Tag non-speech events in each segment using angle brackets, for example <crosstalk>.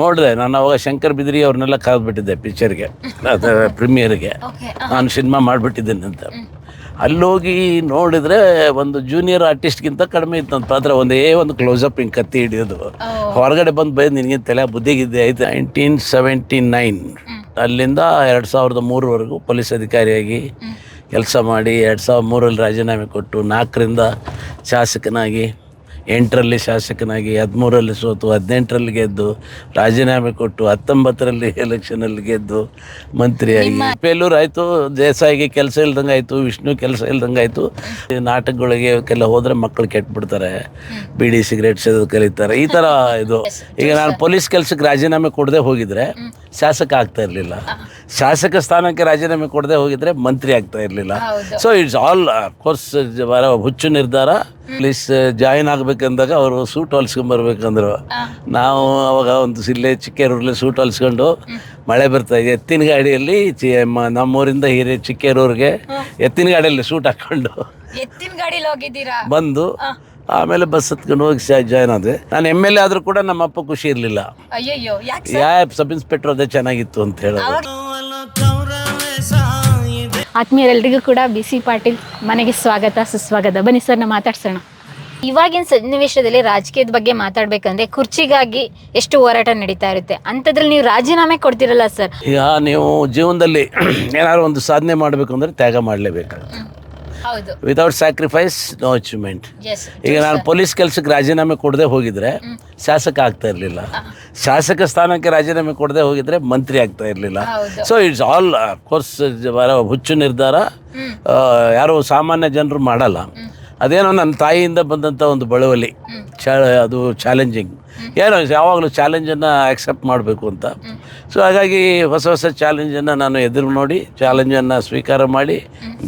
ನೋಡಿದೆ ನಾನು ಅವಾಗ ಶಂಕರ್ ಬಿದ್ರಿ ಅವ್ರನ್ನೆಲ್ಲ ಕರೆದ್ಬಿಟ್ಟಿದ್ದೆ ಪಿಕ್ಚರ್ಗೆ ಪ್ರೀಮಿಯರ್ಗೆ ನಾನು ಸಿನಿಮಾ ಮಾಡಿಬಿಟ್ಟಿದ್ದೇನೆ ಅಂತ. ಅಲ್ಲೋಗಿ ನೋಡಿದ್ರೆ ಒಂದು ಜೂನಿಯರ್ ಆರ್ಟಿಸ್ಟ್ಗಿಂತ ಕಡಿಮೆ ಇತ್ತು ನನ್ನ ಪಾತ್ರ. ಒಂದೇ ಒಂದು ಕ್ಲೋಸಪ್ ಹಿಂಗೆ ಕತ್ತಿ ಹಿಡಿಯೋದು. ಹೊರಗಡೆ ಬಂದು ಬೈದು ನಿನಗೆ ತಲೆ ಬುದ್ಧಿಗಿದ್ದೆ. ಆಯ್ತು ನೈನ್ಟೀನ್ ಸೆವೆಂಟಿ ನೈನ್ ಅಲ್ಲಿಂದ ಎರಡು ಸಾವಿರದ ಮೂರವರೆಗೂ ಪೊಲೀಸ್ ಅಧಿಕಾರಿಯಾಗಿ ಕೆಲಸ ಮಾಡಿ ಎರಡು ಸಾವಿರದ ಮೂರಲ್ಲಿ ರಾಜೀನಾಮೆ ಕೊಟ್ಟು ನಾಲ್ಕರಿಂದ ಶಾಸಕನಾಗಿ ಎಂಟರಲ್ಲಿ ಶಾಸಕನಾಗಿ ಹದಿಮೂರಲ್ಲಿ ಸೋತು ಹದಿನೆಂಟರಲ್ಲಿ ಗೆದ್ದು ರಾಜೀನಾಮೆ ಕೊಟ್ಟು ಹತ್ತೊಂಬತ್ತರಲ್ಲಿ ಎಲೆಕ್ಷನಲ್ಲಿ ಗೆದ್ದು ಮಂತ್ರಿಯಾಗಿ. ಬೇಲೂರು ಆಯಿತು ದೇಸಾಯಿಗೆ ಕೆಲಸ ಇಲ್ದಂಗೆ ಆಯಿತು ವಿಷ್ಣು ಕೆಲಸ ಇಲ್ದಂಗೆ ಆಯಿತು. ಈ ನಾಟಕಗಳಿಗೆ ಕೆಲ ಹೋದರೆ ಮಕ್ಕಳು ಕೆಟ್ಬಿಡ್ತಾರೆ ಬೀಡಿ ಸಿಗರೇಟ್ ಸೇದೋದು ಕಲಿತಾರೆ ಈ ಥರ ಇದು. <laughs> ಈಗ ನಾನು ಪೊಲೀಸ್ ಕೆಲಸಕ್ಕೆ ರಾಜೀನಾಮೆ ಕೊಡದೆ ಹೋಗಿದ್ರೆ ಶಾಸಕ ಆಗ್ತಾ ಇರಲಿಲ್ಲ. ಶಾಸಕ ಸ್ಥಾನಕ್ಕೆ ರಾಜೀನಾಮೆ ಕೊಡದೆ ಹೋಗಿದ್ರೆ ಮಂತ್ರಿ ಆಗ್ತಾ ಇರಲಿಲ್ಲ. ಸೊ ಇಟ್ಸ್ ಆಲ್ ಕೋರ್ಸ್ ಹುಚ್ಚು ನಿರ್ಧಾರ. ಪ್ಲೀಸ್ ಜಾಯಿನ್ ಆಗ್ಬೇಕಂದಾಗ ಅವರು ಸೂಟ್ ಹೊಲ್ಸ್ಕೊಂಬರ್ಬೇಕಂದ್ರು ನಾವು ಅವಾಗ ಒಂದು ಇಲ್ಲೇ ಚಿಕ್ಕೇರೂರಲ್ಲಿ ಸೂಟ್ ಹೊಲ್ಸ್ಕೊಂಡು ಮಳೆ ಬರ್ತಾ ಇದೆ. ಎತ್ತಿನ ಗಾಡಿಯಲ್ಲಿ ಚಿ ಮ- ನಮ್ಮೂರಿಂದ ಹಿರಿಯ ಚಿಕ್ಕೇರೂರಿಗೆ ಎತ್ತಿನ ಗಾಡಿಯಲ್ಲಿ ಸೂಟ್ ಹಾಕ್ಕೊಂಡು ಎತ್ತಿನ ಗಾಡಿಲಿ ಹೋಗಿದ್ದೀರಾ? ಬಂದು ಆಮೇಲೆ ಬಸ್ ಹತ್ಕೊಂಡು ಹೋಗಿ ಜಾಯ್ನ್ ಆದೆ. ನಾನು ಎಂ ಎಲ್ ಎ ಆದರೂ ಕೂಡ ನಮ್ಮ ಅಪ್ಪ ಖುಷಿ ಇರಲಿಲ್ಲ. ಅಯ್ಯಯ್ಯೋ ಯಾಕೆ ಯಾ ಸಬ್ ಇನ್ಸ್ಪೆಕ್ಟರ್ ಅದೇ ಚೆನ್ನಾಗಿತ್ತು ಅಂತ ಹೇಳೋದು. ಆತ್ಮೀಯರೆಲ್ಲರಿಗೂ ಕೂಡ ಬಿ ಸಿ ಪಾಟೀಲ್ ಮನೆಗೆ ಸ್ವಾಗತ ಸುಸ್ವಾಗತ. ಬನ್ನಿ ಸರ್ ನಾ ಮಾತಾಡ್ಸೋಣ. ಇವಾಗಿನ ಸನ್ನಿವೇಶದಲ್ಲಿ ರಾಜಕೀಯದ ಬಗ್ಗೆ ಮಾತಾಡ್ಬೇಕಂದ್ರೆ ಕುರ್ಚಿಗಾಗಿ ಎಷ್ಟು ಹೋರಾಟ ನಡೀತಾ ಇರುತ್ತೆ? ಅಂಥದ್ರಲ್ಲಿ ನೀವು ರಾಜೀನಾಮೆ ಕೊಡ್ತಿರಲ್ಲ ಸರ್? ಈಗ ನೀವು ಜೀವನದಲ್ಲಿ <clears throat> ಏನಾದ್ರು ಒಂದು ಸಾಧನೆ ಮಾಡಬೇಕು ಅಂದರೆ ತ್ಯಾಗ ಮಾಡಲೇಬೇಕಾಗುತ್ತೆ. ಹೌದು. ವಿತೌಟ್ ಸ್ಯಾಕ್ರಿಫೈಸ್ ನೋ ಅಚೀವ್ಮೆಂಟ್ ಈಗ ನಾನು ಪೊಲೀಸ್ ಕೆಲಸಕ್ಕೆ ರಾಜೀನಾಮೆ ಕೊಡದೆ ಹೋಗಿದ್ರೆ ಶಾಸಕ ಆಗ್ತಾ ಇರಲಿಲ್ಲ. ಶಾಸಕ ಸ್ಥಾನಕ್ಕೆ ರಾಜೀನಾಮೆ ಕೊಡದೆ ಹೋಗಿದ್ರೆ ಮಂತ್ರಿ ಆಗ್ತಾ ಇರಲಿಲ್ಲ. ಸೊ ಇಟ್ಸ್ ಆಲ್ ಕೋರ್ಸ್ ಹುಚ್ಚು ನಿರ್ಧಾರ. ಯಾರು ಸಾಮಾನ್ಯ ಜನರು ಮಾಡಲ್ಲ. ಅದೇನೋ ನನ್ನ ತಾಯಿಯಿಂದ ಬಂದಂಥ ಒಂದು ಬಳುವಲಿ ಚಾ ಅದು ಚಾಲೆಂಜಿಂಗ್ ಏನೋ ಯಾವಾಗಲೂ ಚಾಲೆಂಜನ್ನು ಆಕ್ಸೆಪ್ಟ್ ಮಾಡಬೇಕು ಅಂತ. ಸೊ ಹಾಗಾಗಿ ಹೊಸ ಹೊಸ ಚಾಲೆಂಜನ್ನು ನಾನು ಎದುರು ನೋಡಿ ಚಾಲೆಂಜನ್ನು ಸ್ವೀಕಾರ ಮಾಡಿ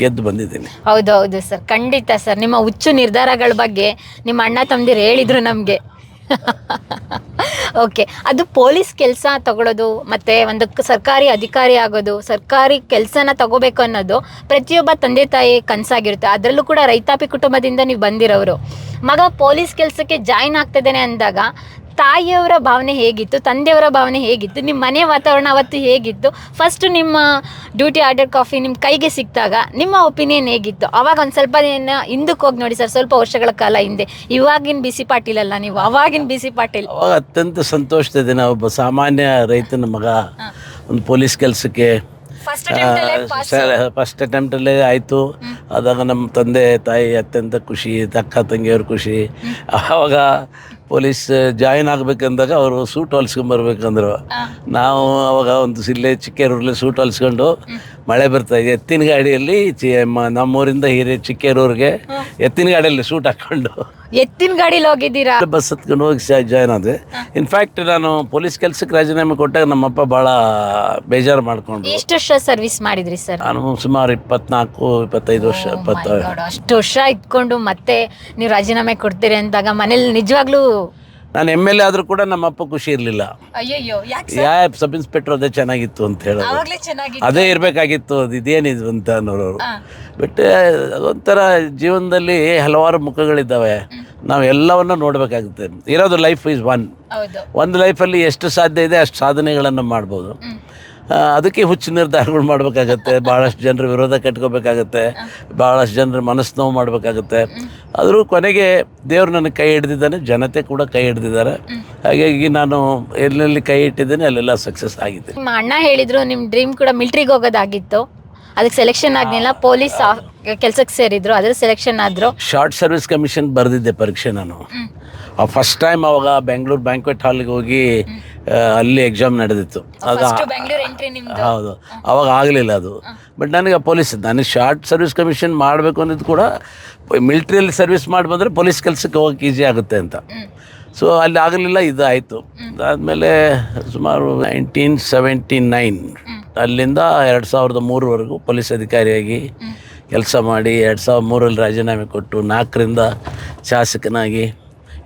ಗೆದ್ದು ಬಂದಿದ್ದೀನಿ. ಹೌದು ಹೌದು ಸರ್. ಖಂಡಿತ ಸರ್. ನಿಮ್ಮ ಹುಚ್ಚು ನಿರ್ಧಾರಗಳ ಬಗ್ಗೆ ನಿಮ್ಮ ಅಣ್ಣ ತಮ್ಮದಿರು ಹೇಳಿದ್ರು ನಮಗೆ. ಓಕೆ <laughs> ಅದು ಪೊಲೀಸ್ ಕೆಲಸ ತಗೊಳ್ಳೋದು ಮತ್ತೆ ಒಂದು ಸರ್ಕಾರಿ ಅಧಿಕಾರಿ ಆಗೋದು, ಸರ್ಕಾರಿ ಕೆಲಸನ ತಗೋಬೇಕು ಅನ್ನೋದು ಪ್ರತಿಯೊಬ್ಬ ತಂದೆ ತಾಯಿ ಕನಸಾಗಿರುತ್ತೆ. ಅದರಲ್ಲೂ ಕೂಡ ರೈತಾಪಿ ಕುಟುಂಬದಿಂದ ನೀವು ಬಂದಿರೋರು ಮಗ ಪೊಲೀಸ್ ಕೆಲಸಕ್ಕೆ ಜಾಯಿನ್ ಆಗ್ತಿದ್ದೇನೆ ಅಂದಾಗ ತಾಯಿಯವರ ಭಾವನೆ ಹೇಗಿತ್ತು ತಂದೆಯವರ ಭಾವನೆ ಹೇಗಿತ್ತು ನಿಮ್ಮ ಮನೆ ವಾತಾವರಣ ಅವತ್ತು ಹೇಗಿತ್ತು? ಫಸ್ಟ್ ನಿಮ್ಮ ಡ್ಯೂಟಿ ಆರ್ಡರ್ ಕಾಫಿ ನಿಮ್ಮ ಕೈಗೆ ಸಿಕ್ಕಿದಾಗ ನಿಮ್ಮ ಒಪಿನಿಯನ್ ಹೇಗಿತ್ತು? ಅವಾಗ ಒಂದು ಸ್ವಲ್ಪ ದಿನ ಹಿಂದಕ್ಕೆ ಹೋಗಿ ನೋಡಿ ಸರ್ ಸ್ವಲ್ಪ ವರ್ಷಗಳ ಕಾಲ ಹಿಂದೆ. ಇವಾಗಿನ ಬಿಸಿ ಪಾಟೀಲ್ ಅಲ್ಲ ನೀವು ಅವಾಗಿನ ಬಿಸಿ ಪಾಟೀಲ್. ಅವಾಗ ಅತ್ಯಂತ ಸಂತೋಷದ ದಿನ ಒಬ್ಬ ಸಾಮಾನ್ಯ ರೈತನ ಮಗ ಒಂದು ಪೊಲೀಸ್ ಕೆಲಸಕ್ಕೆ ಫಸ್ಟ್ ಫಸ್ಟ್ ಅಟೆಂಪ್ಟಲ್ಲೇ ಆಯಿತು. ಅದಾಗ ನಮ್ಮ ತಂದೆ ತಾಯಿ ಅತ್ಯಂತ ಖುಷಿ ಅಕ್ಕ ತಂಗಿಯವ್ರ ಖುಷಿ. ಆವಾಗ ಪೊಲೀಸ್ ಜಾಯಿನ್ ಆಗ್ಬೇಕಂದಾಗ ಅವರು ಸೂಟ್ ಹೊಲಿಸ್ಕೊಂಬರ್ಬೇಕಂದ್ರು ನಾವು ಅವಾಗ ಒಂದು ಇಲ್ಲೇ ಚಿಕ್ಕೇರೂರಲ್ಲಿ ಸೂಟ್ ಹೊಲಿಸ್ಕೊಂಡು ಮಳೆ ಬರ್ತಾ ಇದೆ. ಎತ್ತಿನ ಗಾಡಿಯಲ್ಲಿ ಚಿ ಮ- ನಮ್ಮೂರಿಂದ ಹಿರಿಯ ಚಿಕ್ಕೇರೂರಿಗೆ ಎತ್ತಿನ ಗಾಡಿಯಲ್ಲಿ ಸೂಟ್ ಹಾಕ್ಕೊಂಡು ಎತ್ತಿನ ಗಾಡಿಲಿ ಹೋಗಿದ್ದೀರಾ? ಬಸ್ ಹತ್ಕೊಂಡು ಹೋಗಿ ಜಾಯ್ನ್ ಆದೆ. ಇನ್ಫ್ಯಾಕ್ಟ್ ನಾನು ಪೊಲೀಸ್ ಕೆಲಸಕ್ಕೆ ರಾಜೀನಾಮೆ ಕೊಟ್ಟಾಗ ನಮ್ಮಪ್ಪ ಭಾಳ ಬೇಜಾರು ಮಾಡ್ಕೊಂಡು ಎಷ್ಟು ವರ್ಷ ಸರ್ವಿಸ್ ಮಾಡಿದ್ರಿ ಸರ್ ನಾನು ಸುಮಾರು ಇಪ್ಪತ್ನಾಲ್ಕು ಇಪ್ಪತ್ತೈದು ವರ್ಷ ಇಪ್ಪತ್ತು ಅಷ್ಟು ವರ್ಷ ಇಟ್ಕೊಂಡು ಮತ್ತೆ ನೀವು ರಾಜೀನಾಮೆ ಕೊಡ್ತೀರಿ ಅಂದಾಗ ಮನೇಲಿ ನಿಜವಾಗ್ಲೂ ನಾನು ಎಂ ಎಲ್ ಎ ಆದರೂ ಕೂಡ ನಮ್ಮಪ್ಪ ಖುಷಿ ಇರಲಿಲ್ಲ. ಅಯ್ಯಯ್ಯೋ ಯಾಕೆ ಯಾ ಸಬ್ ಇನ್ಸ್ಪೆಕ್ಟರ್ ಅದೇ ಚೆನ್ನಾಗಿತ್ತು ಅಂತ ಹೇಳೋದು. ಚೆನ್ನಾಗಿ ಅದೇ ಇರಬೇಕಾಗಿತ್ತು ಅದು ಇದೇನಿದು ಅಂತ ಅನ್ನೋರು ಬಟ್ ಅದೊಂಥರ ಜೀವನದಲ್ಲಿ ಹಲವಾರು ಮುಖಗಳಿದ್ದಾವೆ. ನಾವು ಎಲ್ಲವನ್ನು ನೋಡಬೇಕಾಗುತ್ತೆ. ಇರೋದು ಲೈಫ್ ಈಸ್ ಒನ್ ಹೌದು. ಒಂದು ಲೈಫಲ್ಲಿ ಎಷ್ಟು ಸಾಧ್ಯ ಇದೆ ಅಷ್ಟು ಸಾಧನೆಗಳನ್ನು ಮಾಡ್ಬೋದು. ಅದಕ್ಕೆ ಹುಚ್ಚು ನಿರ್ಧಾರಗಳು ಮಾಡಬೇಕಾಗತ್ತೆ. ಭಾಳಷ್ಟು ಜನರ ವಿರೋಧ ಕಟ್ಕೋಬೇಕಾಗತ್ತೆ. ಭಾಳಷ್ಟು ಜನರ ಮನಸ್ಸು ನೋವು ಮಾಡಬೇಕಾಗತ್ತೆ. ಆದರೂ ಕೊನೆಗೆ ದೇವ್ರು ನನಗೆ ಕೈ ಹಿಡ್ದಿದ್ದಾನೆ ಜನತೆ ಕೂಡ ಕೈ ಹಿಡ್ದಿದ್ದಾರೆ. ಹಾಗಾಗಿ ನಾನು ಎಲ್ಲೆಲ್ಲಿ ಕೈ ಇಟ್ಟಿದ್ದೇನೆ ಅಲ್ಲೆಲ್ಲ ಸಕ್ಸಸ್ ಆಗಿದೆ. ನಿಮ್ಮ ಅಣ್ಣ ಹೇಳಿದ್ರು ನಿಮ್ಮ ಡ್ರೀಮ್ ಕೂಡ ಮಿಲ್ಟ್ರಿಗೆ ಹೋಗೋದಾಗಿತ್ತು. ಅದಕ್ಕೆ ಸೆಲೆಕ್ಷನ್ ಆಗಲಿಲ್ಲ ಪೊಲೀಸ್ ಕೆಲಸಕ್ಕೆ ಸೇರಿದ್ರು. ಅದ್ರ ಸೆಲೆಕ್ಷನ್ ಆದ್ರು. ಶಾರ್ಟ್ ಸರ್ವಿಸ್ ಕಮಿಷನ್ ಬರೆದಿದ್ದೆ ಪರೀಕ್ಷೆ ನಾನು. ಫಸ್ಟ್ ಟೈಮ್ ಅವಾಗ ಬೆಂಗಳೂರು ಬ್ಯಾಂಕ್ವೆಟ್ ಹಾಲ್ಗೆ ಹೋಗಿ ಅಲ್ಲಿ ಎಕ್ಸಾಮ್ ನಡೆದಿತ್ತು. ಆಗ ಹೌದು. ಅವಾಗ ಆಗಲಿಲ್ಲ ಅದು. ಬಟ್ ನನಗೆ ಪೊಲೀಸ್ ನನಗೆ ಶಾರ್ಟ್ ಸರ್ವಿಸ್ ಕಮಿಷನ್ ಮಾಡಬೇಕು ಅನ್ನೋದು ಕೂಡ ಮಿಲ್ಟ್ರಿಯಲ್ಲಿ ಸರ್ವಿಸ್ ಮಾಡಿ ಬಂದರೆ ಪೊಲೀಸ್ ಕೆಲಸಕ್ಕೆ ಹೋಗಕ್ಕೆ ಈಸಿ ಆಗುತ್ತೆ ಅಂತ. ಸೊ ಅಲ್ಲಿ ಆಗಲಿಲ್ಲ ಇದಾಯಿತು. ಅದಾದಮೇಲೆ ಸುಮಾರು ನೈನ್ಟೀನ್ ಸೆವೆಂಟಿ ನೈನ್ ಅಲ್ಲಿಂದ ಎರಡು ಸಾವಿರದ ಮೂರವರೆಗೂ ಪೊಲೀಸ್ ಅಧಿಕಾರಿಯಾಗಿ ಕೆಲಸ ಮಾಡಿ ಎರಡು ಸಾವಿರದ ಮೂರಲ್ಲಿ ರಾಜೀನಾಮೆ ಕೊಟ್ಟು ನಾಲ್ಕರಿಂದ ಶಾಸಕನಾಗಿ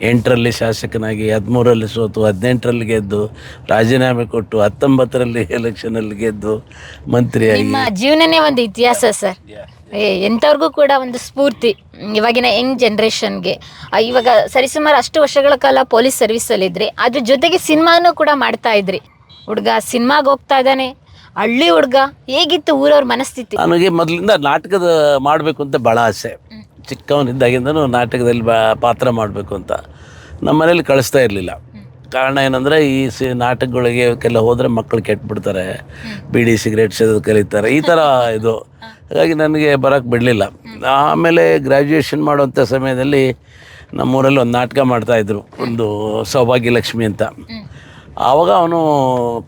ಎಂಟರಲ್ಲಿ ಶಾಸಕನಾಗಿ ಹದಿಮೂರಲ್ಲಿ ಸೋತು ಹದಿನೆಂಟರಲ್ಲಿ ಗೆದ್ದು ರಾಜೀನಾಮೆ ಕೊಟ್ಟು ಹತ್ತೊಂಬತ್ತರಲ್ಲಿ ಎಲೆಕ್ಷನಲ್ಲಿ ಗೆದ್ದು ಮಂತ್ರಿಯಾಗಿ ನಿಮ್ಮ ಜೀವನನೇ ಒಂದು ಇತಿಹಾಸ ಸರ್. ಎಂಥವ್ರಿಗೂ ಕೂಡ ಒಂದು ಸ್ಫೂರ್ತಿ. ಇವಾಗಿನ ಯಂಗ್ ಜನ್ರೇಷನ್ಗೆ. ಇವಾಗ ಸರಿಸುಮಾರು ಅಷ್ಟು ವರ್ಷಗಳ ಕಾಲ ಪೊಲೀಸ್ ಸರ್ವಿಸಲ್ಲಿದ್ರಿ. ಅದ್ರ ಜೊತೆಗೆ ಸಿನಿಮಾನೂ ಕೂಡ ಮಾಡ್ತಾ ಇದ್ರಿ. ಹುಡುಗ ಸಿನಿಮಾಗೆ ಹೋಗ್ತಾ ಇದ್ದಾನೆ. ಹಳ್ಳಿ ಹುಡುಗ ಹೇಗಿತ್ತು ಊರವ್ರ ಮನಸ್ಥಿತಿ? ನನಗೆ ಮೊದಲಿಂದ ನಾಟಕದ ಮಾಡಬೇಕು ಅಂತ ಭಾಳ ಆಸೆ. ಚಿಕ್ಕವನಿದ್ದಾಗಿಂದನೂ ನಾಟಕದಲ್ಲಿ ಬಾ, ಪಾತ್ರ ಮಾಡಬೇಕು ಅಂತ. ನಮ್ಮ ಮನೇಲಿ ಕಳಿಸ್ತಾ ಇರಲಿಲ್ಲ. ಕಾರಣ ಏನಂದರೆ ಈ ಸಿ, ನಾಟಕಗಳಿಗೆ ಕೆಲ ಹೋದರೆ ಮಕ್ಕಳು ಕೆಟ್ಬಿಡ್ತಾರೆ. ಬೀಡಿ ಸಿಗರೇಟ್ ಸೇದೋದು ಕಲಿತಾರೆ. ಈ ಥರ ಇದು. ಹಾಗಾಗಿ ನನಗೆ ಬರೋಕ್ಕೆ ಬಿಡಲಿಲ್ಲ. ಆಮೇಲೆ ಗ್ರ್ಯಾಜುಯೇಷನ್ ಮಾಡುವಂಥ ಸಮಯದಲ್ಲಿ ನಮ್ಮೂರಲ್ಲಿ ಒಂದು ನಾಟಕ ಮಾಡ್ತಾಯಿದ್ರು ಒಂದು ಸೌಭಾಗ್ಯ ಲಕ್ಷ್ಮಿ ಅಂತ. ಆವಾಗ ಅವನು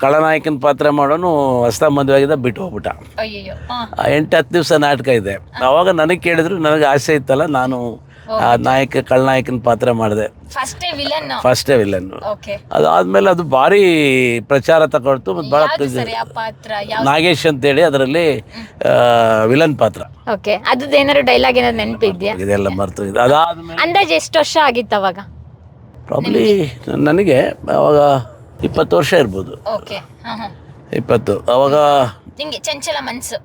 ಖಳನಾಯಕನ ಪಾತ್ರ ಮಾಡೋನು ಹೊಸ ಮದುವೆ ಆಗಿದ್ದ ಬಿಟ್ಟು ಹೋಗ್ಬಿಟ್ಟ. ಎಂಟು ಹತ್ತು ದಿವಸ ನಾಟಕ ಇದೆ. ಆವಾಗ ನನಗೆ ಕೇಳಿದ್ರು ನನಗೆ ಆಸೆ ಇತ್ತಲ್ಲ ನಾನು ಆ ನಾಯಕ ಖಳನಾಯಕನ ಪಾತ್ರ ಮಾಡಿದೆ. ಫಸ್ಟೇ ವಿಲನ್ ಅದಾದ್ಮೇಲೆ ಅದು ಭಾರಿ ಪ್ರಚಾರ ತಗೊಳ್ತು ಮತ್ತು ಭಾಳ ನಾಗೇಶ್ ನಾಗೇಶ್ ಅಂತೇಳಿ ಅದರಲ್ಲಿ ವಿಲನ್ ಪಾತ್ರ. ಓಕೆ. ಅದು ಏನಾದ್ರು ಡೈಲಾಗ್ ಏನಾದ್ರು ನೆನಪಿದ್ಯಾ ಇದೆಲ್ಲ ಮರ್ತು ಅದಾದ್ಮೇಲೆ ಅಂದಾಜು ಎಷ್ಟು ವರ್ಷ ಆಗಿತ್ತು ಅವಾಗ? ಪ್ರಾಬ್ಲಿ ನನಗೆ ಅವಾಗ ಇಪ್ಪತ್ತು ವರ್ಷ ಇರ್ಬೋದು. ಓಕೆ. ಹಾಂ ಹಾಂ. ಇಪ್ಪತ್ತು. ಅವಾಗ ನಿಮಗೆ ಚಂಚಲ ಮನಸ್ಸು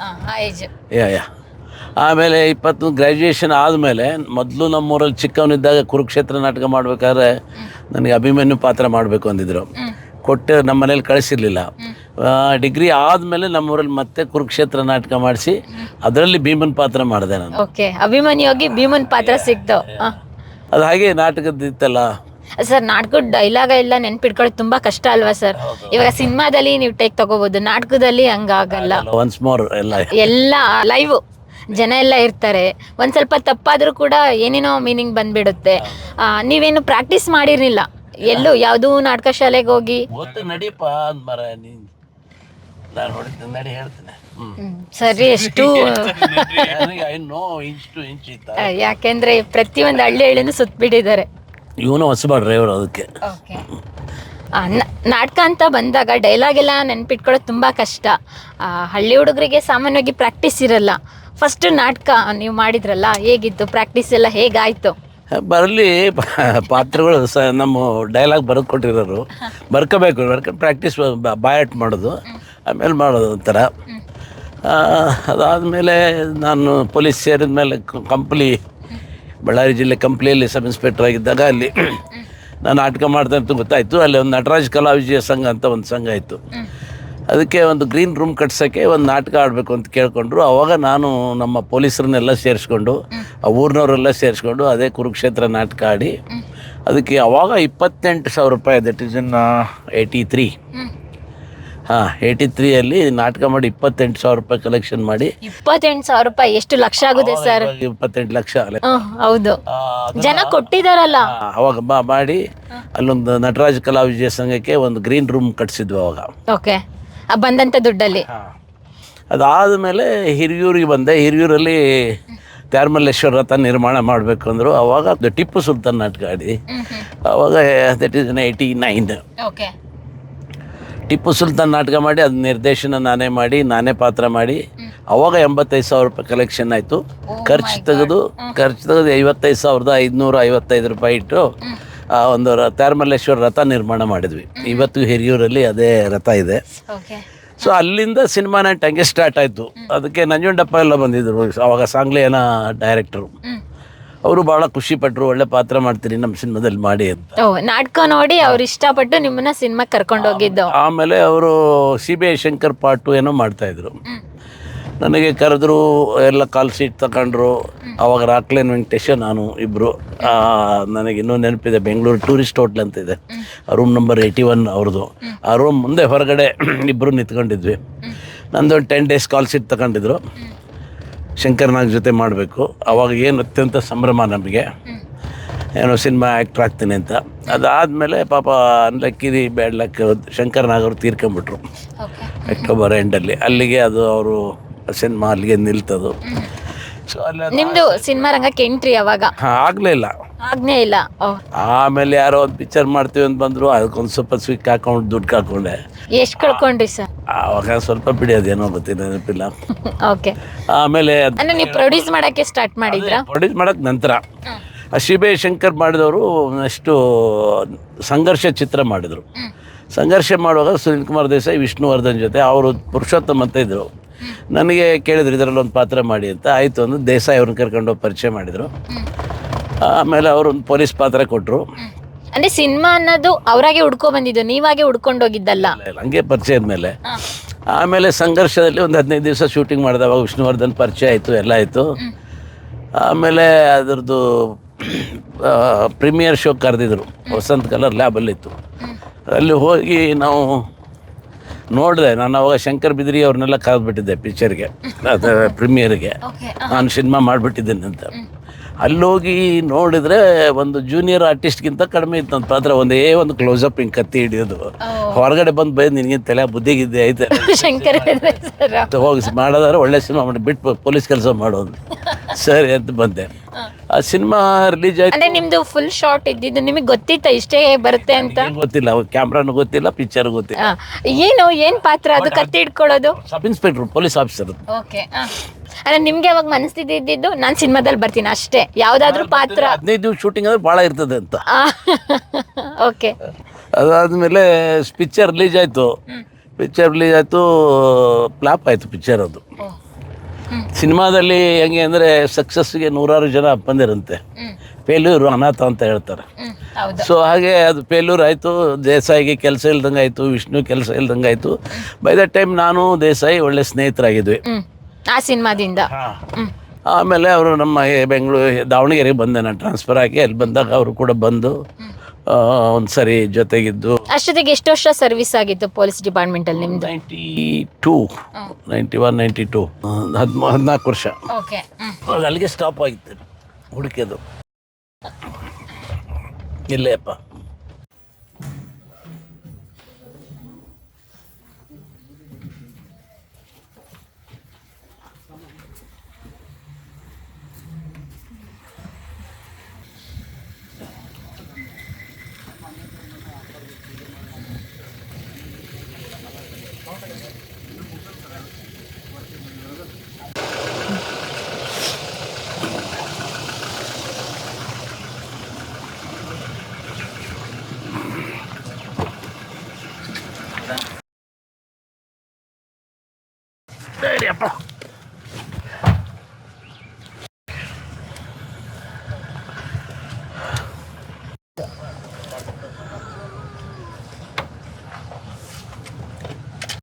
ಹಾಂ ಆ ಏಜ್ ಯಾ ಯಾ. ಆಮೇಲೆ ಇಪ್ಪತ್ತು ಗ್ರ್ಯಾಜುಯೇಷನ್ ಆದಮೇಲೆ ಮೊದಲು ನಮ್ಮೂರಲ್ಲಿ ಚಿಕ್ಕವನಿದ್ದಾಗ ಕುರುಕ್ಷೇತ್ರ ನಾಟಕ ಮಾಡಬೇಕಾದ್ರೆ ನನಗೆ ಅಭಿಮನ್ಯು ಪಾತ್ರ ಮಾಡಬೇಕು ಅಂದಿದ್ರು. ಕೊಟ್ಟು ನಮ್ಮ ಮನೇಲಿ ಕಳಿಸಿರ್ಲಿಲ್ಲ. ಡಿಗ್ರಿ ಆದಮೇಲೆ ನಮ್ಮೂರಲ್ಲಿ ಮತ್ತೆ ಕುರುಕ್ಷೇತ್ರ ನಾಟಕ ಮಾಡಿಸಿ ಅದರಲ್ಲಿ ಭೀಮನ್ ಪಾತ್ರ ಮಾಡಿದೆ ನಾನು. ಓಕೆ. ಅಭಿಮನ್ಯು ಹೋಗಿ ಭೀಮನ್ ಪಾತ್ರ ಸಿಕ್ತು. ಅದು ಹಾಗೆ ನಾಟಕದಿತ್ತಲ್ಲ ಸರ್ ನಾಟಕದ ಡೈಲಾಗ ಎಲ್ಲ ನೆನ್ಪಿಟ್ಕೊಳ್ಳೋದು ತುಂಬಾ ಕಷ್ಟ ಅಲ್ವಾ ಸರ್ ಇವಾಗ ಸಿನಿಮಾದಲ್ಲಿ ನೀವು ಟೇಕ್ ತಗೋಬಹುದು ನಾಟಕದಲ್ಲಿ ಹಂಗಾಗಲ್ಲ. ಒನ್ಸ್ ಮೋರ್ ಎಲ್ಲ ಎಲ್ಲ ಲೈವ್ ಜನ ಎಲ್ಲ ಇರ್ತಾರೆ. ಒಂದ್ ಸ್ವಲ್ಪ ತಪ್ಪಾದ್ರೂ ಕೂಡ ಏನೇನೋ ಮೀನಿಂಗ್ ಬಂದ್ಬಿಡುತ್ತೆ. ಆ, ನೀವೇನು ಪ್ರಾಕ್ಟೀಸ್ ಮಾಡಿರ್ಲಿಲ್ಲ? ಎಲ್ಲೂ ಯಾವುದೂ ನಾಟಕ ಶಾಲೆಗೆ ಹೋಗಿ? ಗೊತ್ತು ನಡಿಯಪ್ಪ ಅಂದ್ ಮರ ನೀನು. ನಾನು ಹೊಡಿತೀನಿ ನಡಿ ಹೇಳ್ತೇನೆ. ಹ್ಞೂ ಹ್ಮ್, ಸರಿ ಎಷ್ಟು <laughs> ನನಗೆ I know inch to inch ಇತ್ತ ಯಾಕೆಂದ್ರೆ ಪ್ರತಿಯೊಂದು ಹಳ್ಳಿ ಹಳ್ಳಿನೂ ಸುತ್ತಬಿಟ್ಟಿದ್ದಾರೆ ಇವನು ಹೊಸಬ ಡ್ರೈವರ್ ಅದಕ್ಕೆ. ನಾಟಕ ಅಂತ ಬಂದಾಗ ಡೈಲಾಗ್ ಎಲ್ಲ ನೆನ್ಪಿಟ್ಕೊಳ್ಳೋದು ತುಂಬ ಕಷ್ಟ. ಆ, ಹಳ್ಳಿ ಹುಡುಗರಿಗೆ ಸಾಮಾನ್ಯವಾಗಿ ಪ್ರಾಕ್ಟೀಸ್ ಇರಲ್ಲ. ಫಸ್ಟ್ ನಾಟಕ ನೀವು ಮಾಡಿದ್ರಲ್ಲ ಹೇಗಿತ್ತು? ಪ್ರಾಕ್ಟೀಸ್ ಎಲ್ಲ ಹೇಗಾಯ್ತು? ಬರಲಿ. ಪಾತ್ರಗಳು ಸ ನಮ್ಮ ಡೈಲಾಗ್ ಬರೆದು ಕೊಟ್ಟಿರೋರು. ಬರ್ಕೋಬೇಕು ಬರ್ಕ ಪ್ರಾಕ್ಟೀಸ್ ಬಾಯಟ್ ಮಾಡೋದು. ಆಮೇಲೆ ಮಾಡೋದು ಒಂಥರ. ಆ, ಅದಾದಮೇಲೆ ನಾನು ಪೊಲೀಸ್ ಸೇರಿದ ಮೇಲೆ ಕಂಪ್ಲಿ ಬಳ್ಳಾರಿ ಜಿಲ್ಲೆ ಕಂಪ್ಲಿಯಲ್ಲಿ ಸಬ್ ಇನ್ಸ್ಪೆಕ್ಟರ್ ಆಗಿದ್ದಾಗ ಅಲ್ಲಿ ನಾನು ನಾಟಕ ಮಾಡ್ತಾ ಅಂತ ಗೊತ್ತಾಯಿತು. ಅಲ್ಲಿ ಒಂದು ನಟರಾಜ್ ಕಲಾ ವಿಜಯ ಸಂಘ ಅಂತ ಒಂದು ಸಂಘ ಇತ್ತು. ಅದಕ್ಕೆ ಒಂದು ಗ್ರೀನ್ ರೂಮ್ ಕಟ್ಸೋಕ್ಕೆ ಒಂದು ನಾಟಕ ಆಡಬೇಕು ಅಂತ ಕೇಳಿಕೊಂಡ್ರು. ಆವಾಗ ನಾನು ನಮ್ಮ ಪೊಲೀಸರನ್ನೆಲ್ಲ ಸೇರಿಸ್ಕೊಂಡು, ಆ ಊರಿನವರೆಲ್ಲ ಸೇರಿಸ್ಕೊಂಡು ಅದೇ ಕುರುಕ್ಷೇತ್ರ ನಾಟಕ ಆಡಿ, ಅದಕ್ಕೆ ಅವಾಗ ಇಪ್ಪತ್ತೆಂಟು ಸಾವಿರ ರೂಪಾಯಿ that is in eighty three ಹಾಂ ಏಯ್ಟಿ ತ್ರೀಯಲ್ಲಿ ನಾಟಕ ಮಾಡಿ ಇಪ್ಪತ್ತೆಂಟು ಸಾವಿರ ರೂಪಾಯಿ ಕಲೆಕ್ಷನ್ ಮಾಡಿ. ಇಪ್ಪತ್ತೆಂಟು ಸಾವಿರ ರೂಪಾಯಿ ಎಷ್ಟು ಲಕ್ಷ ಆಗುತ್ತೆ ಸರ್? ಇವಾಗ ಇಪ್ಪತ್ತೆಂಟು ಲಕ್ಷ ಅಲ್ಲ. ಹ್ಮ್, ಹೌದು. ಆ, ಅದನ್ನ- ಜನ ಕೊಟ್ಟಿದಾರಲ್ಲ. ಆ, ಅವಾಗ ಬಾ ಮಾಡಿ ಅಲ್ಲೊಂದು ನಟರಾಜ ಕಲಾ ವಿಜಯ ಸಂಘಕ್ಕೆ ಒಂದು ಗ್ರೀನ್ ರೂಮ್ ಕಟ್ಸಿದ್ವು ಅವಾಗ. ಓಕೆ ಬಂದಂತ ದುಡ್ಡಲ್ಲಿ. ಅದಾದ ಮೇಲೆ ಹಿರಿಯೂರಿಗೆ ಬಂದೆ. ಹಿರಿಯೂರಲ್ಲಿ ತ್ಯಾರ್ಮಲ್ಲೇಶ್ವರ ರಥ ನಿರ್ಮಾಣ ಮಾಡಬೇಕು ಅಂದರು. ಅವಾಗ ಅದು ಟಿಪ್ಪು ಸುಲ್ತಾನ್ ನಾಟಕ ಆಡಿ. ಅವಾಗ that is eighty nine okay Tipu Sultan ನಾಟಕ ಮಾಡಿ ಅದು ನಿರ್ದೇಶನ ನಾನೇ ಮಾಡಿ ನಾನೇ ಪಾತ್ರ ಮಾಡಿ ಅವಾಗ ಎಂಬತ್ತೈದು ಸಾವಿರ ರೂಪಾಯಿ ಕಲೆಕ್ಷನ್ ಆಯಿತು. ಖರ್ಚು ತೆಗೆದು ಖರ್ಚು ತೆಗೆದು ಐವತ್ತೈದು ಸಾವಿರದ ಐದುನೂರ ಐವತ್ತೈದು ರೂಪಾಯಿ ಇಟ್ಟು ಆ ಒಂದು ರ ತ್ಯಾರಮಲ್ಲೇಶ್ವರ ರಥ ನಿರ್ಮಾಣ ಮಾಡಿದ್ವಿ. ಇವತ್ತು ಹಿರಿಯೂರಲ್ಲಿ ಅದೇ ರಥ ಇದೆ. ಸೊ ಅಲ್ಲಿಂದ ಸಿನಿಮಾ ನೈಟ್ ಹಂಗೆ ಸ್ಟಾರ್ಟ್ ಆಯಿತು ಅದಕ್ಕೆ ನಂಜುಂಡಪ್ಪ ಎಲ್ಲ ಬಂದಿದ್ದರು ಅವಾಗ ಸಾಂಗ್ಲಿಯನ ಡೈರೆಕ್ಟರು ಅವರು ಬಹಳ ಖುಷಿ ಪಟ್ಟರು ಒಳ್ಳೆ ಪಾತ್ರ ಮಾಡ್ತೀರಿ ನಮ್ಮ ಸಿನಿಮಾದಲ್ಲಿ ಮಾಡಿ ಅಂತ. ಓ ನಾಟಕ ನೋಡಿ ಅವ್ರು ಇಷ್ಟಪಟ್ಟು ನಿಮ್ಮನ್ನ ಸಿನಿಮಾ ಕರ್ಕೊಂಡು ಹೋಗಿದ್ದು. ಆಮೇಲೆ ಅವರು ಸಿ ಬಿ ಐ ಶಂಕರ್ ಪಾಟು ಏನೋ ಮಾಡ್ತಾಯಿದ್ರು ನನಗೆ ಕರೆದ್ರು ಎಲ್ಲ ಕಾಲ್ ಸೀಟ್ ತಗೊಂಡ್ರು ಅವಾಗ ರಾಕ್ಲೇನ್ ವೆಂಕಟೇಶ ನಾನು ಇಬ್ಬರು ನನಗೆ ಇನ್ನೂ ನೆನಪಿದೆ ಬೆಂಗಳೂರು ಟೂರಿಸ್ಟ್ ಹೋಟ್ಲ್ ಅಂತ ಇದೆ. ರೂಮ್ ನಂಬರ್ ಏಯ್ಟಿ ಒನ್ ಅವ್ರದ್ದು. ಆ ರೂಮ್ ಮುಂದೆ ಹೊರಗಡೆ <clears throat> ಇಬ್ಬರು ನಿಂತ್ಕೊಂಡಿದ್ವಿ. ನಂದೊಂದು ಟೆನ್ ಡೇಸ್ ಕಾಲ್ ಸೀಟ್ ತಗೊಂಡಿದ್ರು ಶಂಕರ್ನಾಗ್ ಜೊತೆ ಮಾಡಬೇಕು. ಅವಾಗ ಏನು ಅತ್ಯಂತ ಸಂಭ್ರಮ ನಮಗೆ. ಏನೋ ಸಿನಿಮಾ ಆ್ಯಕ್ಟ್ರ್ ಆಗ್ತೀನಿ ಅಂತ. ಅದಾದಮೇಲೆ ಪಾಪ ಅನ್ಲಕ್ಕಿರಿ ಬ್ಯಾಡ್ ಲಕ್ ಶಂಕರ್ನಾಗ್ ಅವರು ತೀರ್ಕೊಂಬಿಟ್ರು. ಅಕ್ಟೋಬರ್ ಎಂಡಲ್ಲಿ. ಅಲ್ಲಿಗೆ ಅದು ಅವರು ಸಿನಿಮಾ ಅಲ್ಲಿಗೆ ನಿಲ್ತದು. ಸೊ ಅಲ್ಲಿ ನಿಮ್ಮದು ಸಿನಿಮಾ ರಂಗಕ್ಕೆ ಎಂಟ್ರಿ ಅವಾಗ? ಹಾಂ ಆಗ್ಲೇ ಇಲ್ಲ. ಆಗ್ನೇ ಇಲ್ಲ. ಆಮೇಲೆ ಯಾರೋ ಒಂದು ಪಿಕ್ಚರ್ ಮಾಡ್ತೀವಿ ಅಂತ ಬಂದರು ಅದಕ್ಕೊಂದು ಸ್ವಲ್ಪ ಸ್ವಿಕ್ ಹಾಕೊಂಡು ದುಡ್ಡು ಹಾಕೊಂಡೆ ಎಷ್ಟು ಕಳ್ಕೊಂಡ್ರಿ ಸರ್ ಆವಾಗ ಸ್ವಲ್ಪ ಅದೇನೋ ಗೊತ್ತಿಲ್ಲ ನೆನಪಿಲ್ಲ. ಓಕೆ. ಆಮೇಲೆ ಅಂದ್ರೆ ನೀವು ಪ್ರೊಡ್ಯೂಸ್ ಮಾಡಕ್ಕೆ ಸ್ಟಾರ್ಟ್ ಮಾಡಿದ್ರಾ? ಪ್ರೊಡ್ಯೂಸ್ ಮಾಡೋಕ್ಕೆ ನಂತರ. ಆ ಶಿಬೆ ಶಂಕರ್ ಮಾಡಿದವರು ನೆಕ್ಸ್ಟು ಸಂಘರ್ಷ ಚಿತ್ರ ಮಾಡಿದರು. ಸಂಘರ್ಷ ಮಾಡುವಾಗ ಸುನೀಲ್ ಕುಮಾರ್ ದೇಸಾಯಿ ವಿಷ್ಣುವರ್ಧನ್ ಜೊತೆ ಅವರು ಪುರುಷೋತ್ತಮ್ ಅಂತ ಇದ್ದರು ನನಗೆ ಕೇಳಿದ್ರು ಇದರಲ್ಲಿ ಒಂದು ಪಾತ್ರ ಮಾಡಿ ಅಂತ. ಆಯಿತು ಅಂದ್ರೆ ದೇಸಾಯಿ ಅವ್ರನ್ನ ಕರ್ಕೊಂಡು ಹೋಗಿ ಪರಿಚಯ ಮಾಡಿದರು. ಆಮೇಲೆ ಅವರು ಒಂದು ಪೊಲೀಸ್ ಪಾತ್ರ ಕೊಟ್ಟರು ಅಂದ್ರೆ ಸಿನಿಮಾ ಅನ್ನೋದು ಅವರಾಗೆ ಹುಡ್ಕೊ ಬಂದಿದ್ದು ನೀವಾಗೆ ಹುಡ್ಕೊಂಡು ಹೋಗಿದ್ದಲ್ಲ? ಹಂಗೆ ಪರಿಚಯ ಮೇಲೆ ಆಮೇಲೆ ಸಂಘರ್ಷದಲ್ಲಿ ಒಂದು ಹದಿನೈದು ದಿವಸ ಶೂಟಿಂಗ್ ಮಾಡಿದಾಗ ವಿಷ್ಣುವರ್ಧನ್ ಪರಿಚಯ ಆಯಿತು ಎಲ್ಲ ಆಯಿತು. ಆಮೇಲೆ ಅದರದ್ದು ಪ್ರೀಮಿಯರ್ ಶೋ ಕರೆದಿದ್ರು. ವಸಂತ ಕಲರ್ ಲ್ಯಾಬಲ್ಲಿತ್ತು ಅಲ್ಲಿ ಹೋಗಿ ನಾವು ನೋಡಿದೆ ನಾನು ಅವಾಗ ಶಂಕರ್ ಬಿದ್ರಿ ಅವ್ರನ್ನೆಲ್ಲ ಕರೆದ್ಬಿಟ್ಟಿದ್ದೆ ಪಿಕ್ಚರ್ಗೆ ಅದು ಪ್ರೀಮಿಯರ್ಗೆ ನಾನು ಸಿನಿಮಾ ಮಾಡಿಬಿಟ್ಟಿದ್ದೇನೆ ಅಂತ. ಅಲ್ಲೋಗಿ ನೋಡಿದ್ರೆ ಒಂದು ಜೂನಿಯರ್ ಆರ್ಟಿಸ್ಟ್ಗಿಂತ ಕಡಿಮೆ ಇತ್ತು ನನ್ನ ಪಾತ್ರ. ಒಂದೇ ಒಂದು ಕ್ಲೋಸಪ್ ಹಿಂಗೆ ಕತ್ತಿ ಹಿಡಿಯೋದು. ಹೊರಗಡೆ ಬಂದು ಬೈದು ನಿನಗೆ ತಲೆ ಬುದ್ಧಿಗಿದ್ದೆ ಐತೆ. ಶಂಕರ್ ಹೋಗಿ ಮಾಡೋದಾದ್ರೆ ಒಳ್ಳೆ ಸಿನಿಮಾ ಮಾಡಿ ಬಿಟ್ಟು ಪೊಲೀಸ್ ಕೆಲಸ ಮಾಡೋದು. ಸರಿ ಅಂತ ಬಂದೆ. ಆ ಸಿನಿಮಾ ರಿಲೀಸ್ ಆಯ್ತು. ಅಂದ್ರೆ ನಿಮ್ದು ಫುಲ್ ಶಾರ್ಟ್ ಇದ್ದಿದ್ದು ನಿಮಗೆ ಗೊತ್ತಿತ್ತ ಇಷ್ಟೇ ಬರುತ್ತೆ ಅಂತ? ಗೊತ್ತಿಲ್ಲ. ಕ್ಯಾಮ್ರಾನು ಗೊತ್ತಿಲ್ಲ ಪಿಕ್ಚರ್ ಗೊತ್ತಿಲ್ಲ. ಏನು ಏನು ಏನ್ ಪಾತ್ರ ಅದು ಕತ್ತಿ ಹಿಡ್ಕೊಳ್ಳೋದು? Sub inspector police officer okay ಅಂದ್ರೆ ನಿಮ್ಗೆ ಅವಾಗ ಮನಸ್ಸಿದ್ದು ನಾನು ಸಿನಿಮಾದಲ್ಲಿ ಬರ್ತೀನಿ ಅಷ್ಟೇ. ಯಾವ್ದಾದ್ರು ಪಾತ್ರ. ಹದಿನೈದು ದಿವಸ ಶೂಟಿಂಗ್ ಅಂದ್ರೆ ಭಾಳ ಇರ್ತದೆ ಅಂತ. ಓಕೆ. ಅದಾದ್ಮೇಲೆ ಪಿಕ್ಚರ್ ರಿಲೀಸ್ ಆಯ್ತು. ಪಿಕ್ಚರ್ ರಿಲೀಸ್ ಆಯಿತು ಫ್ಲಾಪ್ ಆಯ್ತು ಪಿಕ್ಚರ್ ಅದು. ಸಿನಿಮಾದಲ್ಲಿ ಹೆಂಗೆ ಅಂದರೆ ಸಕ್ಸಸ್ಗೆ ನೂರಾರು ಜನ ಬಂದಿರಂತೆ. ಫೇಲ್ಯೂರು ಅನಾಥ ಅಂತ ಹೇಳ್ತಾರೆ. ಸೊ ಹಾಗೆ ಅದು ಫೇಲ್ಯೂರ್ ಆಯಿತು ದೇಸಾಯಿಗೆ ಕೆಲಸ ಇಲ್ದಂಗೆ ಆಯಿತು ವಿಷ್ಣು ಕೆಲಸ ಇಲ್ದಂಗೆ ಆಯಿತು ಬೈ ದ ಟೈಮ್ ನಾನು ದೇಸಾಯಿ ಒಳ್ಳೆ ಸ್ನೇಹಿತರಾಗಿದ್ವಿ. ಆ ಸಿನಿಮಾದಿಂದ. ಹ್ಮ್. ಆಮೇಲೆ ಅವರು ನಮ್ಮ ಬೆಂಗಳೂರು ದಾವಣಗೆರೆಗೆ ಬಂದೆ ನಾನು ಟ್ರಾನ್ಸ್ಫರ್ ಆಗಿ. ಅಲ್ಲಿ ಬಂದಾಗ ಅವರು ಕೂಡ ಬಂದು ಒಂದು ಸರಿ ಜೊತೆಗಿದ್ದು. ಅಷ್ಟೊತ್ತಿಗೆ ಎಷ್ಟು ವರ್ಷ ಸರ್ವಿಸ್ ಆಗಿತ್ತು ಪೊಲೀಸ್ ಡಿಪಾರ್ಟ್ಮೆಂಟ್ ಅಲ್ಲಿ ನಿಮ್ದು? Ninety two. Ninety one ninety two. ಹದಿಮೂ ಹದಿನಾಲ್ಕು ವರ್ಷ. ಓಕೆ. ಅಲ್ಲಿಗೆ ಸ್ಟಾಪ್ ಆಗಿತ್ತು. ಹುಡುಕಿದು ಇಲ್ಲೇಪ್ಪ